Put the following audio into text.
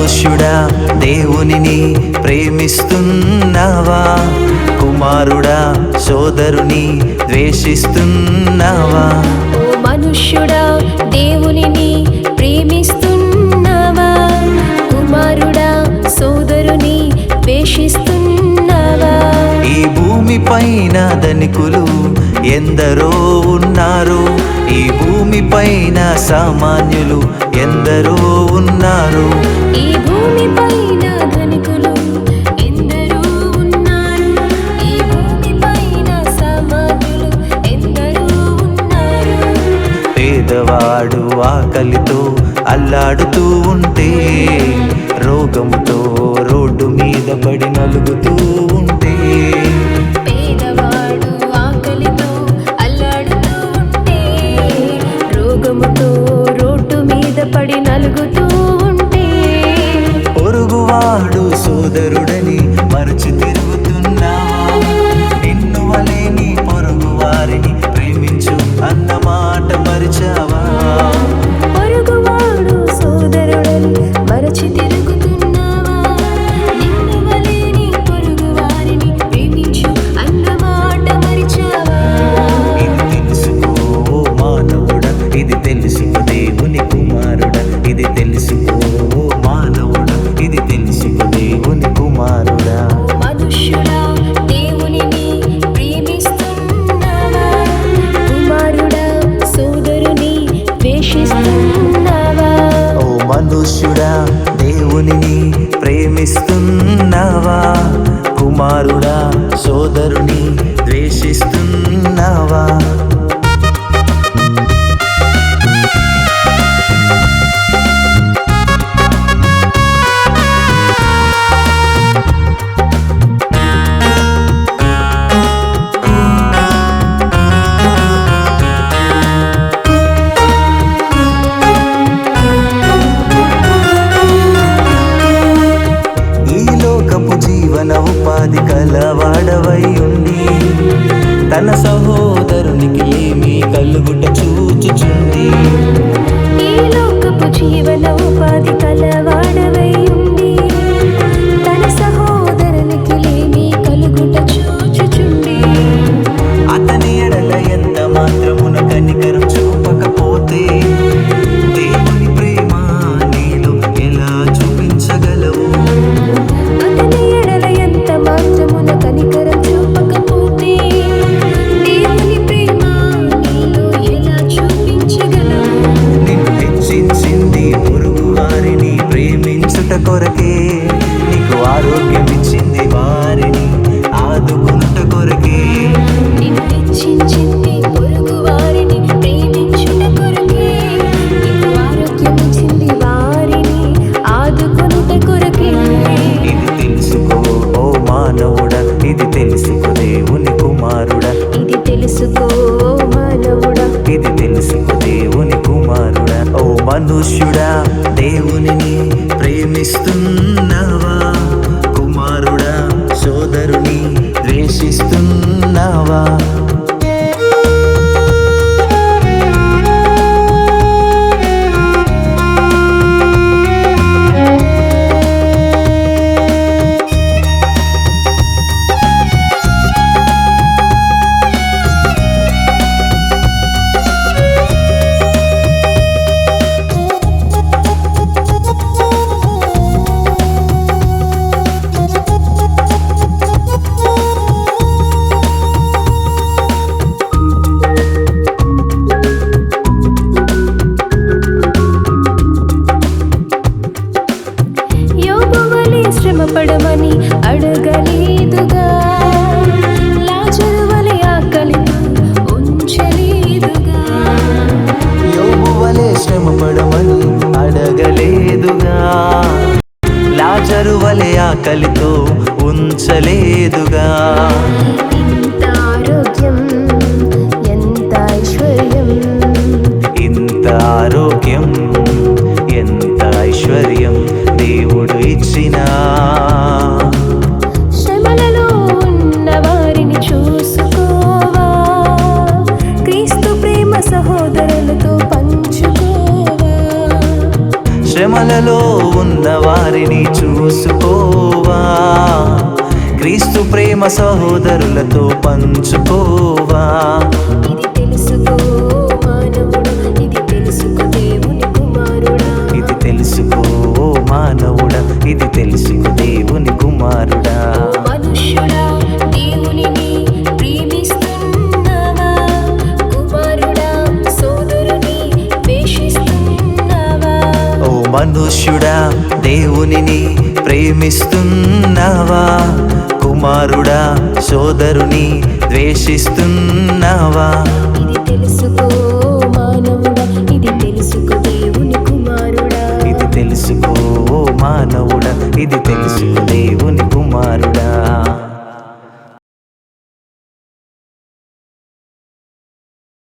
పౌరుషుడా దేవునిని ప్రేమిస్తున్నావా? కుమారుడా సోదరుని ద్వేషిస్తున్నావా? మనుష్యుడా దేవునిని ప్రేమిస్తున్నావా? కుమారుడా సోదరుని ద్వేషిస్తున్నావా? ఈ భూమి పైన ధనికులు ఎందరో ఉన్నారు? ఈ భూమిపైన సామాన్యులు ఎందరో ఉన్నారు? ఆకలితో అల్లాడుతూ ఉంటే రోగముతో ఓ మనుష్యుడా దేవుని ప్రేమిస్తున్నావా? కుమారుడా సోదరుని ద్వేషిస్తున్నావా? జీవన ఉపాధి కలవాడవై ఉండి తన సహోదరునికి ఏమి కలుగుట చూచుచుంది ఈ లోకపు జీవన ఉపాధి కలవాడవై మానవుడ ఇది తెలుసుకో దేవుని కుమారుడ. ఇది తెలుసుకో మానవుడ. ఇది తెలుసుకో దేవుని కుమారుడ. ఓ మనుష్యుడా దేవుని ప్రేమిస్తున్న. అందరు వలె ఆకలితో ఉంచలేదుగా. ఎంత ఐశ్వర్యం. ఇంత ఆరోగ్యం ఎంత ఐశ్వర్యం దేవుడు ఇచ్చినా. సహోదరు ప్రేమలలో ఉన్న వారిని చూసుకోవా. క్రీస్తు ప్రేమ సహోదరులతో పంచుకో మనుష్యుడా దేవునిని ప్రేమిస్తున్నావా? కుమారుడా సోదరుని ద్వేషిస్తున్నావా? ఇది తెలుసుకో మానవుడా ఇది తెలుసుకో దేవుని కుమారుడా. ఇది తెలుసుకో మానవుడా ఇది తెలుసు